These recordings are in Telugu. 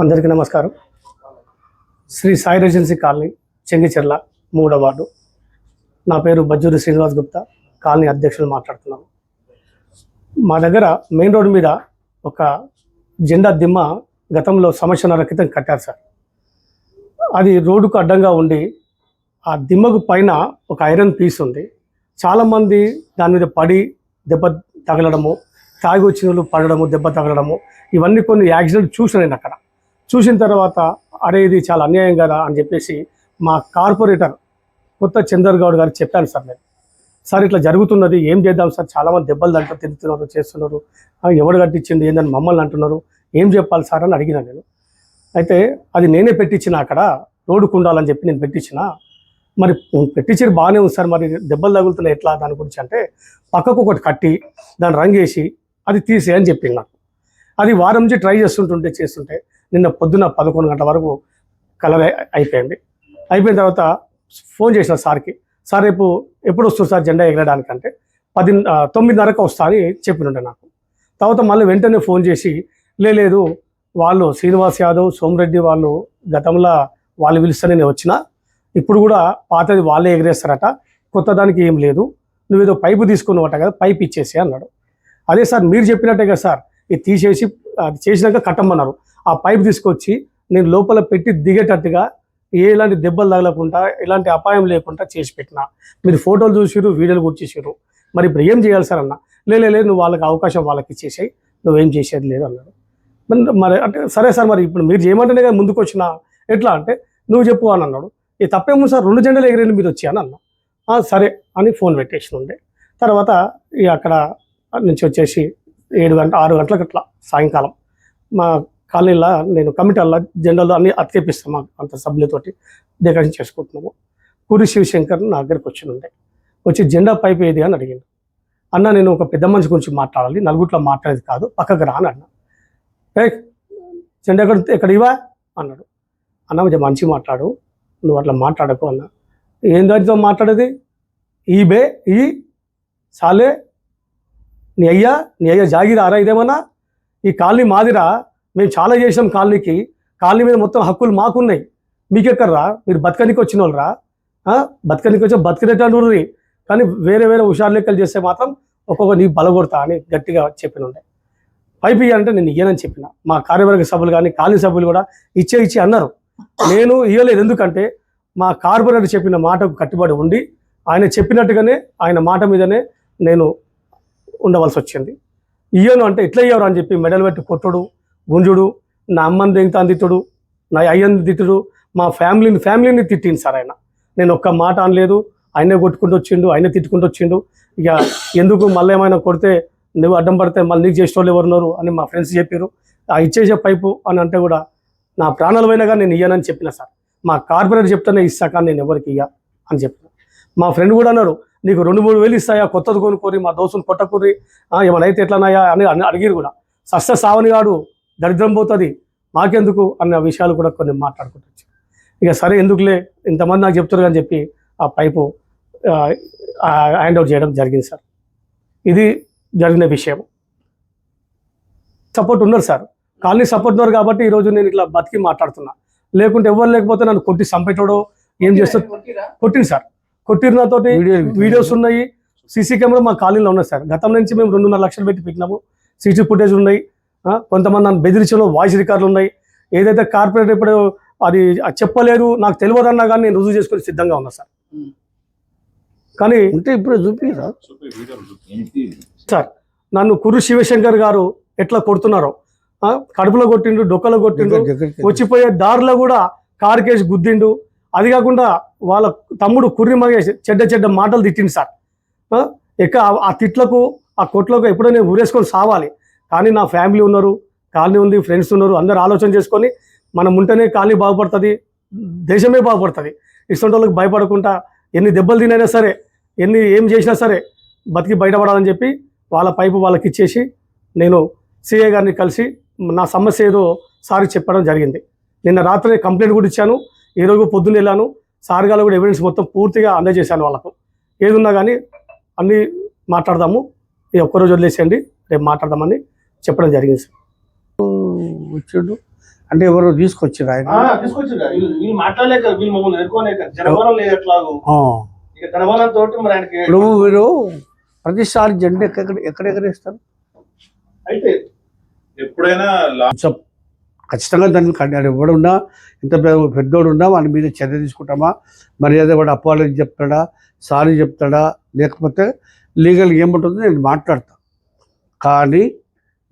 అందరికీ నమస్కారం. శ్రీ సాయి రెజెన్సీ కాలనీ చెంగిచెర్ల మూడో వార్డు. నా పేరు బజ్జూరి శ్రీనివాస్ గుప్తా. కాలనీ అధ్యక్షులు మాట్లాడుతున్నాను. మా దగ్గర మెయిన్ రోడ్డు మీద ఒక జెండా దిమ్మ గతంలో సంవత్సరాల క్రితం కట్టారు సార్. అది రోడ్డుకు అడ్డంగా ఉండి ఆ దిమ్మకు పైన ఒక ఐరన్ పీస్ ఉంది. చాలామంది దాని మీద పడి దెబ్బ తగలడము తాగి వచ్చిన వాళ్ళు పడడము దెబ్బ తగలడము ఇవన్నీ కొన్ని యాక్సిడెంట్ చూసాను నేను అక్కడ. చూసిన తర్వాత అరే ఇది చాలా అన్యాయం కదా అని చెప్పేసి మా కార్పొరేటర్ కొత్త చందర్ గౌడ్ గారు చెప్పాను సార్ నేను. సార్ ఇట్లా జరుగుతున్నది ఏం చేద్దాం సార్? చాలామంది దెబ్బలు దాంట్లో తిరుగుతున్నారు చేస్తున్నారు. ఎవరు ఎవడు కట్టించింది ఏందని మమ్మల్ని అంటున్నారు. ఏం చెప్పాలి సార్? అని అడిగినా నేను. అయితే అది నేనే పెట్టించిన అక్కడ? రోడ్డుకు ఉండాలని చెప్పి నేను పెట్టించిన? మరి పెట్టించారు బాగానే ఉంది సార్ మరి దెబ్బలు తగులుతున్నాయి ఎట్లా? దాని గురించి అంటే పక్కకు ఒకటి కట్టి దాన్ని రంగేసి అది తీసేయని చెప్పింది నాకు. అది వారం నుంచి ట్రై చేస్తుంటుంటే చేస్తుంటే నిన్న పొద్దున పదకొండు గంటల వరకు కలర్ అయిపోయింది. అయిపోయిన తర్వాత ఫోన్ చేసిన సార్కి సార్ రేపు ఎప్పుడు వస్తుంది సార్ జెండా ఎగరడానికంటే? పది తొమ్మిదిన్నరకు వస్తా అని చెప్పినుండే నాకు. తర్వాత మళ్ళీ వెంటనే ఫోన్ చేసి లేదు వాళ్ళు శ్రీనివాస్ యాదవ్ సోమరెడ్డి వాళ్ళు గతంలో వాళ్ళు పిలుస్తానే నేను వచ్చిన ఇప్పుడు కూడా పాతది వాళ్ళే ఎగరేస్తారట కొత్త దానికి ఏం లేదు నువ్వు ఏదో పైపు తీసుకున్నవట కదా పైపు ఇచ్చేసి అన్నాడు. అదే సార్ మీరు చెప్పినట్టే కదా సార్ ఇది తీసేసి అది చేసినాక కట్టమన్నారు. ఆ పైప్ తీసుకొచ్చి నేను లోపల పెట్టి దిగేటట్టుగా ఎలాంటి దెబ్బలు తగలకుండా ఎలాంటి అపాయం లేకుండా చేసి పెట్టిన. మీరు ఫోటోలు చూసిరు వీడియోలు కూడా చూసిరు మరి ఇప్పుడు ఏం చేయాలి సార్ అన్న? లేదు నువ్వు వాళ్ళకి అవకాశం వాళ్ళకి ఇచ్చేసాయి. నువ్వేం చేసేది లేదు అన్నాడు. మరి- మరి అంటే సరే సార్ మరి ఇప్పుడు మీరు చేయమంటేనే కదా ముందుకు వచ్చిన. ఎట్లా అంటే నువ్వు చెప్పు అని అన్నాడు. ఈ తప్పేమో సార్ రెండు జెండలు ఎగిరేళ్ళు మీరు వచ్చి అని అన్నా. సరే అని ఫోన్ పెట్టేసి ఉండే. తర్వాత ఈ అక్కడ నుంచి వచ్చేసి ఏడు గంట ఆరు గంటలకు అట్లా సాయంకాలం. మా కాలనీలో నేను కమిటీల్లో జెండాలు అన్ని అతికేపిస్తాం మా అంత సభ్యులతోటి డెకరేషన్ చేసుకుంటున్నాము. పూరి శివశంకర్ నా దగ్గరికి వచ్చి ఉండే వచ్చి జెండా పైపు ఏది అని అడిగింది అన్న నేను ఒక పెద్ద మనిషి గురించి మాట్లాడాలి నలుగుట్లో మాట్లాడేది కాదు పక్కకు రాను అన్న. ఏ జెండా ఎక్కడ ఎక్కడ ఇవా అన్నాడు. అన్న కొంచెం మంచి మాట్లాడు నువ్వు అట్లా మాట్లాడకు అన్న. ఏం దానితో మాట్లాడేది? ఈ బే ఈ సాలే నీ అయ్యా నీ అయ్యా జాగిరారా ఇదేమన్నా? ఈ కాలనీ మాదిరా మేము చాలా చేసాం కాలనీకి. కాలనీ మీద మొత్తం హక్కులు మాకున్నాయి. మీకెక్కర్రా మీరు బతకనికి వచ్చిన వాళ్ళరా బతకనికి వచ్చి బతికినట్టు కానీ వేరే వేరే హుషారు లెక్కలు చేస్తే మాత్రం ఒక్కొక్క నీ బలగొడతా అని గట్టిగా చెప్పిన ఉండే. పైపు ఇయ్యాలంటే నేను ఇయ్యనని చెప్పిన. మా కార్యవర్గ సభ్యులు కానీ కాలనీ సభ్యులు కూడా ఇచ్చే ఇచ్చి అన్నారు. నేను ఇవ్వలేదు ఎందుకంటే మా కార్పొరేటర్ చెప్పిన మాటకు కట్టుబడి ఉండి ఆయన చెప్పినట్టుగానే ఆయన మాట మీదనే నేను ఉండవలసి వచ్చింది ఇయ్యను అంటే ఇట్లా ఇయ్యవరు అని చెప్పి మెడల్ పెట్టి కొట్టడు. గుంజుడు నా అమ్మని దిగుతాను తిట్టుడు నా అయ్యని తిట్టుడు మా ఫ్యామిలీని ఫ్యామిలీని తిట్టింది సార్ ఆయన. నేను ఒక్క మాట అనలేదు ఆయనే కొట్టుకుంటూ వచ్చిండు ఆయనే తిట్టుకుంటూ వచ్చిండు. ఇక ఎందుకు మళ్ళీ ఏమైనా కొడితే నువ్వు అడ్డం పడితే మళ్ళీ నీకు చేసిన వాళ్ళు ఎవరున్నారు అని మా ఫ్రెండ్స్ చెప్పారు ఆ ఇచ్చేసే పైపు అని అంటే కూడా నా ప్రాణాలు పోయినా కానీ నేను ఇయ్యానని చెప్పిన సార్. మా కార్పొరేటర్ చెప్తేనే ఇస్తా కానీ నేను ఎవరికి ఇయ్యా అని చెప్పిన. మా ఫ్రెండ్ కూడా అన్నారు నీకు రెండు మూడు వేలు ఇస్తాయా కొత్తది కొనుక్కోరి మా దోస్తుని కొట్టకూరి ఏమైనా అయితే ఎట్లన్నాయా అని అని అడిగిరు కూడా. సస్స సావని గాడు దరిద్రం పోతుంది. మాకెందుకు అన్న విషయాలు కూడా కొన్ని మాట్లాడుకుంటూ ఇక సరే ఎందుకులే? ఇంతమంది నాకు చెప్తారు అని చెప్పి ఆ పైపు హ్యాండ్ అవుట్ చేయడం జరిగింది సార్. ఇది జరిగిన విషయం. సపోర్ట్ ఉన్నారు సార్. కాలనీ సపోర్ట్ ఉన్నారు కాబట్టి ఈరోజు నేను ఇట్లా బతికి మాట్లాడుతున్నా. లేకుంటే ఎవరు లేకపోతే నన్ను కొట్టి చంపేటోడో ఏం చేస్తాడు కొట్టింది సార్. కొట్టిన నాతోటి వీడియోస్ ఉన్నాయి. సీసీ కెమెరా మా కాలనీలో ఉన్నాయి సార్. గతం నుంచి మేము రెండున్నర లక్షలు పెట్టి పెట్టినాము. సీసీ ఫుటేజ్ ఉన్నాయి. కొంతమంది నన్ను బెదిరించిన వాయిస్ రికార్డులు ఉన్నాయి. ఏదైతే కార్పొరేట్ ఇప్పుడు అది చెప్పలేదు నాకు తెలియదన్నా కానీ నేను రుజువు చేసుకొని సిద్ధంగా ఉన్నా సార్. కానీ ఉంటే ఇప్పుడు చూపిరా. సార్ నన్ను కుర్రు శివశంకర్ గారు ఎట్లా కొడుతున్నారో కడుపులో కొట్టిండు డొక్కలో కొట్టిండు వచ్చిపోయే దారిలో కూడా కారు కేసి గుద్దిండు. అది కాకుండా వాళ్ళ తమ్ముడు కుర్రి మగేష్ చెడ్డ చెడ్డ మాటలు తిట్టిండు సార్. ఆ- ఆ తిట్లకు ఆ కొట్లకు ఎప్పుడో నేను ఊరేసుకొని సావాలి. కానీ నా ఫ్యామిలీ ఉన్నారు కాలనీ ఉంది ఫ్రెండ్స్ ఉన్నారు అందరు ఆలోచన చేసుకొని మనం ఉంటేనే కాలనీ బాగుపడుతుంది దేశమే బాగుపడుతుంది. ఇటువంటి వాళ్ళకి భయపడకుండా ఎన్ని దెబ్బలు తినైనా సరే ఎన్ని ఏం చేసినా సరే బతికి బయటపడాలని చెప్పి వాళ్ళ పైపు వాళ్ళకి ఇచ్చేసి నేను సిఏ గారిని కలిసి నా సమస్య ఏదో సార్ చెప్పడం జరిగింది. నిన్న రాత్రి కంప్లైంట్ కూడా ఇచ్చాను ఈరోజు పొద్దున్న వెళ్ళాను సార్ గారు కూడా ఎవిడెన్స్ మొత్తం పూర్తిగా అందజేశాను వాళ్ళకు. ఏదున్నా కానీ అన్నీ మాట్లాడదాము ఈ ఒక్కరోజు వదిలేసేయండి రేపు మాట్లాడదామని చెప్పడం జరిగింది సార్. వచ్చిండు. అంటే ఎవరు తీసుకొచ్చారు ఆయన? ఇప్పుడు మీరు ప్రతిసారి జెండా ఎక్కడ ఎక్కడెక్కడేస్తారు అయితే ఎప్పుడైనా ఖచ్చితంగా దాన్ని ఎవడున్నా ఇంత పెద్ద- పెద్దోడు ఉన్నా వాని మీద చర్య తీసుకుంటామా? మర్యాద కూడా అపాలజీ చెప్తాడా? సారీ చెప్తాడా? లేకపోతే లీగల్ ఏముంటుందో నేను మాట్లాడతా. కానీ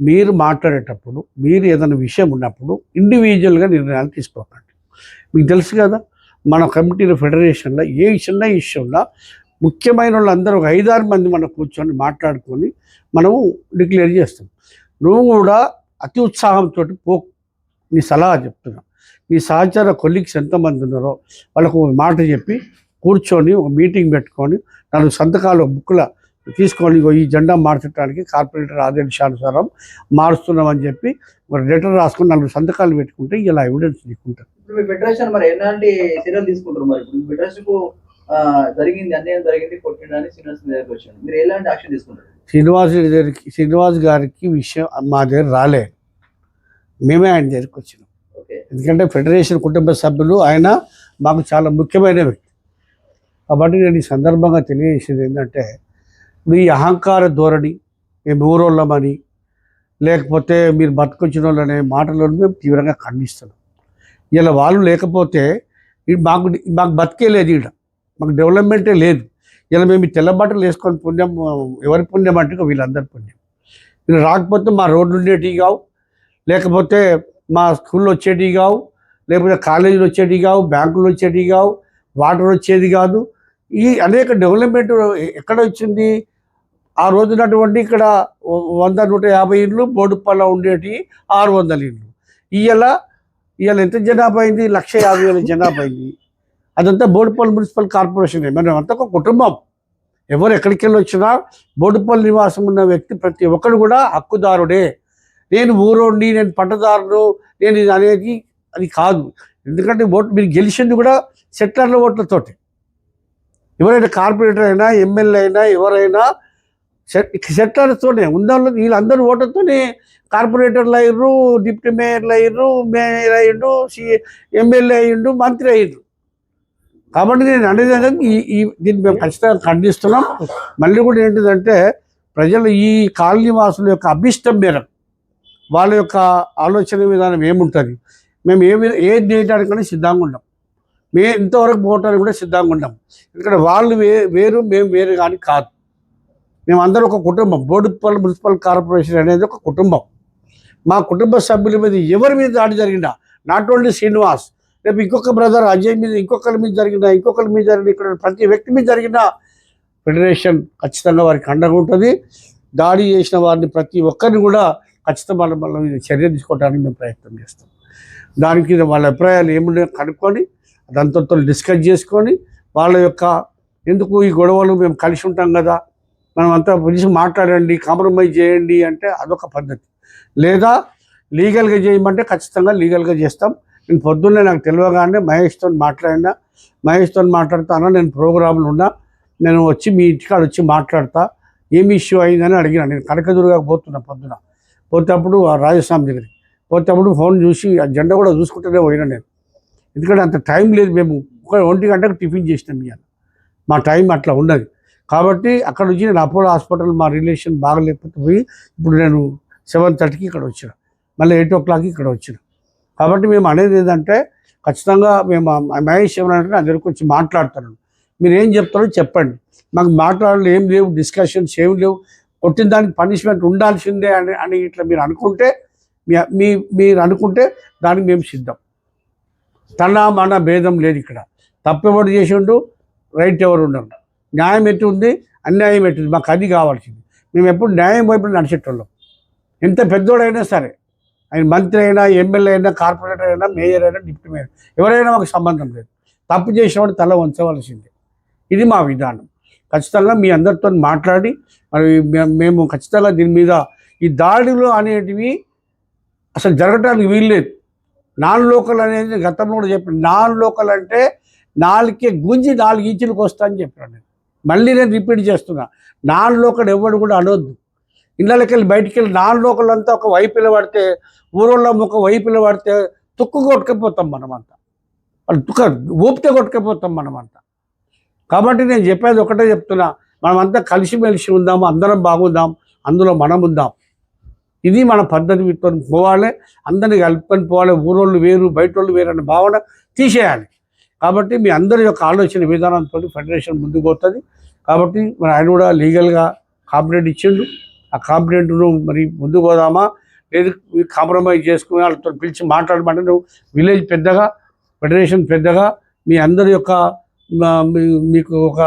మీరు మాట్లాడేటప్పుడు మీరు ఏదైనా విషయం ఉన్నప్పుడు ఇండివిజువల్గా నిర్ణయాలు తీసుకోకండి. మీకు తెలుసు కదా మన కమిటీలో ఫెడరేషన్లో ఏ చిన్న ఇష్యూ ముఖ్యమైన వాళ్ళందరూ ఒక ఐదారు మంది మనం కూర్చొని మాట్లాడుకొని మనము డిక్లేర్ చేస్తాం నువ్వు కూడా అతి ఉత్సాహంతో పో నీ సలహా చెప్తున్నా. నీ సహచార కొలీగ్స్ ఎంతమంది ఉన్నారో వాళ్ళకు మాట చెప్పి కూర్చొని ఒక మీటింగ్ పెట్టుకొని నాలుగు సంతకాలు బుక్ల తీసుకొని ఇగో ఈ జెండా మార్చడానికి కార్పొరేటర్ ఆదేశానుసారం మారుస్తున్నామని చెప్పి ఒక లెటర్ రాసుకొని నాలుగు సంతకాలు పెట్టుకుంటే ఇలా ఎవిడెన్స్ నీకుంటుంది. ఇప్పుడు మీ ఫెడరేషన్ మరి ఎలాంటి చర్యలు తీసుకుంటారు మరి? ఇప్పుడు ఫెడరేషన్కు ఆ, జరిగింది అన్యాయం జరిగింది కొట్టిండని శ్రీనివాస్ మీ దగ్గరకు వచ్చాను మీరు ఎలాంటి యాక్షన్ తీసుకుంటారు? శ్రీనివాస్ దగ్గరికి శ్రీనివాస్ గారికి విషయం మా దగ్గర రాలే మేమే ఆయన దగ్గరికి వచ్చినాం. ఓకే. ఎందుకంటే ఫెడరేషన్ కుటుంబ సభ్యులు ఆయన మాకు చాలా ముఖ్యమైన వ్యక్తి. కాబట్టి నేను ఈ సందర్భంగా తెలియజేసేది ఏంటంటే మీ అహంకార ధోరణి మేము ఊరోళ్ళమని లేకపోతే మీరు బతుకొచ్చిన వాళ్ళనే మాటలను మేము తీవ్రంగా ఖండిస్తున్నాం. ఇలా వాళ్ళు లేకపోతే మాకు మాకు బతికే లేదు ఇక్కడ మాకు డెవలప్మెంటే లేదు. ఇలా మేము ఈ తెల్ల బట్టలు వేసుకొని పుణ్యం ఎవరి పుణ్యం అంటే వీళ్ళందరి పుణ్యం. వీళ్ళు రాకపోతే మా రోడ్లు ఉండేటివి కావు. లేకపోతే మా స్కూల్లో వచ్చేటివి కావు. లేకపోతే కాలేజీలు వచ్చేటివి కావు. బ్యాంకులు వచ్చేటివి కావు. వాటర్ వచ్చేది కాదు. ఈ అనేక డెవలప్మెంట్ ఎక్కడ వచ్చింది? ఆ రోజునటువంటి ఇక్కడ వంద నూట యాభై ఇండ్లు బోడుపల్ల ఉండేటి ఆరు వందల ఇండ్లు. ఇవాళ ఇవాళ ఎంత జనాభా అయింది? లక్ష యాభై వేల జనాభా అయింది. అదంతా బోడుపల్లి మున్సిపల్ కార్పొరేషన్. మనం అంతా ఒక కుటుంబం. ఎవరు ఎక్కడికి వెళ్ళి వచ్చినా బోడుపల్లి నివాసం ఉన్న వ్యక్తి ప్రతి ఒక్కరు కూడా హక్కుదారుడే. నేను ఊరోడిని నేను పంటదారుడు నేను ఇది అనేది అది కాదు. ఎందుకంటే ఓటు మీరు గెలిచింది కూడా సెక్టార్ల ఓట్లతోటి. ఎవరైనా కార్పొరేటర్ అయినా ఎమ్మెల్యే అయినా ఎవరైనా సెట్ సెక్టార్స్తోనే ఉన్న వీళ్ళందరూ ఓటర్తోనే కార్పొరేటర్లు అయ్యారు డిప్యూటీ మేయర్లు అయ్యారు మేయర్ అయ్యిండు సి ఎమ్మెల్యే అయ్యిండు మంత్రి అయ్యిండు. కాబట్టి నేను అనేది ఈ ఈ దీన్ని మేము ఖచ్చితంగా ఖండిస్తున్నాం. మళ్ళీ కూడా ఏంటిదంటే ప్రజలు ఈ కాలనీ వాసుల యొక్క అభిష్టం మేరకు వాళ్ళ యొక్క ఆలోచన విధానం ఏముంటుంది? మేము ఏ ఏ ఏది చేయడానికైనా సిద్ధంగా ఉన్నాం. మేము ఇంతవరకు పోవటానికి కూడా సిద్ధంగా ఉన్నాం. ఎందుకంటే వాళ్ళు వే వేరు మేము వేరు కానీ కాదు. మేమందరం ఒక కుటుంబం. బోడుపల్లి మున్సిపల్ కార్పొరేషన్ అనేది ఒక కుటుంబం. మా కుటుంబ సభ్యుల మీద ఎవరి మీద దాడి జరిగిందా? Not only Srinivas. రేపు ఇంకొక బ్రదర్ అజయ్ మీద ఇంకొకరి మీద జరిగిన ఇంకొకరి మీద జరిగిన ఇక్కడ ప్రతి వ్యక్తి మీద జరిగిన ఫెడరేషన్ ఖచ్చితంగా వారికి అండగా ఉంటుంది. దాడి చేసిన వారిని ప్రతి ఒక్కరిని కూడా ఖచ్చితంగా వాళ్ళ చర్య తీసుకోవడానికి మేము ప్రయత్నం చేస్తాం. దానికి వాళ్ళ అభిప్రాయాలు ఏమున్నాయో కనుక్కొని అదంతా డిస్కస్ చేసుకొని వాళ్ళ యొక్క ఎందుకు ఈ గొడవలు మేము కలిసి ఉంటాం కదా? మనం అంతా పిలిచి మాట్లాడండి కాంప్రమైజ్ చేయండి అంటే అదొక పద్ధతి. లేదా లీగల్గా చేయమంటే ఖచ్చితంగా లీగల్గా చేస్తాం. నేను పొద్దున్నే నాకు తెలియగానే మహేష్తో మాట్లాడినా మహేష్తో మాట్లాడతానా నేను ప్రోగ్రాంలు ఉన్నా నేను వచ్చి మీ ఇంటికాడ వచ్చి మాట్లాడతా. ఏమి ఇష్యూ అయిందని అడిగినా. నేను కనకదుర్గా పోతున్నా పొద్దున. పోతేప్పుడు ఆ రాజస్వామి దగ్గరికి. పోతేప్పుడు ఫోన్ చూసి ఆ జెండా కూడా చూసుకుంటూనే పోయినా నేను. ఎందుకంటే అంత టైం లేదు మేము. ఒక ఒంటి గంటకు టిఫిన్ చేసినాం ఇవాళ మా టైం అట్లా ఉన్నది కాబట్టి అక్కడ నుంచి నేను అపోలో హాస్పిటల్ మా రిలేషన్ బాగలేకపోతే పోయి ఇప్పుడు నేను సెవెన్ థర్టీకి ఇక్కడ వచ్చిన. మళ్ళీ ఎయిట్ ఓ క్లాక్కి ఇక్కడ వచ్చిన. కాబట్టి మేము అనేది ఏంటంటే ఖచ్చితంగా మేము మహేష్ ఏమనంటే నా దగ్గరకు వచ్చి మాట్లాడతాను మీరు ఏం చెప్తారో చెప్పండి. మాకు మాట్లాడాలి ఏం లేవు డిస్కషన్స్ ఏం లేవు. కొట్టిన దానికి పనిష్మెంట్ ఉండాల్సిందే అని అని ఇట్లా మీరు అనుకుంటే మీ మీ మీరు అనుకుంటే దానికి మేము సిద్ధం. తన మన భేదం లేదు ఇక్కడ. తప్పెవడు చేసిండు? రైట్ ఎవరు ఉండరు. న్యాయం ఎటు ఉంది అన్యాయం ఎట్టుంది? ఉంది మాకు అది కావాల్సింది. మేము ఎప్పుడు న్యాయం వైపు నడిచేటోళ్ళం. ఎంత పెద్దోడైనా సరే ఆయన మంత్రి అయినా ఎమ్మెల్యే అయినా కార్పొరేటర్ అయినా మేయర్ అయినా డిప్యూటీ మేయర్ ఎవరైనా మాకు సంబంధం లేదు. తప్పు చేసేవాడు తల వంచవలసిందే. ఇది మా విధానం. ఖచ్చితంగా మీ అందరితో మాట్లాడి మరి మేము ఖచ్చితంగా దీని మీద ఈ దాడులు అనేటివి అసలు జరగటానికి వీల్లేదు. నాన్ లోకల్ అనేది గతంలో కూడా చెప్పాను నాన్ లోకల్ అంటే నాలుగే గుంజి నాలుగు ఇంచులకు వస్తా అని చెప్పాను నేను. మళ్ళీ నేను రిపీట్ చేస్తున్నా నాన్ లోకల్ ఎవడు కూడా అనొద్దు. ఇళ్ళకి వెళ్ళి బయటికి వెళ్ళి నాన్ లోకల్ అంతా ఒక వైపులో పడితే ఊరోళ్ళ ఒక వైపులో పడితే తుక్కు కొట్టుకపోతాం మనమంతా వాళ్ళు తుక్క ఊపితే కొట్టుకపోతాం మనమంతా కాబట్టి నేను చెప్పేది ఒకటే చెప్తున్నా మనమంతా కలిసిమెలిసి ఉందాం అందరం బాగుందాం అందులో మనం ఉందాం. ఇది మన పద్ధతి వీటితో పోవాలి అందరిని కలుపుకొని పోవాలి ఊరోళ్ళు వేరు బయట వాళ్ళు వేరు అనే భావన తీసేయాలి. కాబట్టి మీ అందరి యొక్క ఆలోచన విధానంతో ఫెడరేషన్ ముందుకు పోతుంది. కాబట్టి మరి ఆయన కూడా లీగల్గా కాంప్లైంట్ ఇచ్చిండు. ఆ కాంప్లైంట్ను మరి ముందుకు పోదామా? లేదు కాంప్రమైజ్ చేసుకుని వాళ్ళతో పిలిచి మాట్లాడమంటే నువ్వు విలేజ్ పెద్దగా ఫెడరేషన్ పెద్దగా మీ అందరి యొక్క మా- మీ- మీకు ఒక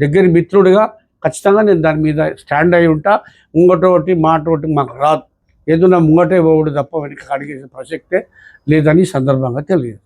దగ్గర మిత్రుడిగా ఖచ్చితంగా నేను దాని మీద స్టాండ్ అయి ఉంటా. ముంగటోటి మాట ఒకటి మాకు రాదు. ఏదో నా ముంగటే పోవుడు తప్ప వెనక అడిగే ప్రసక్తే లేదని సందర్భంగా తెలియదు.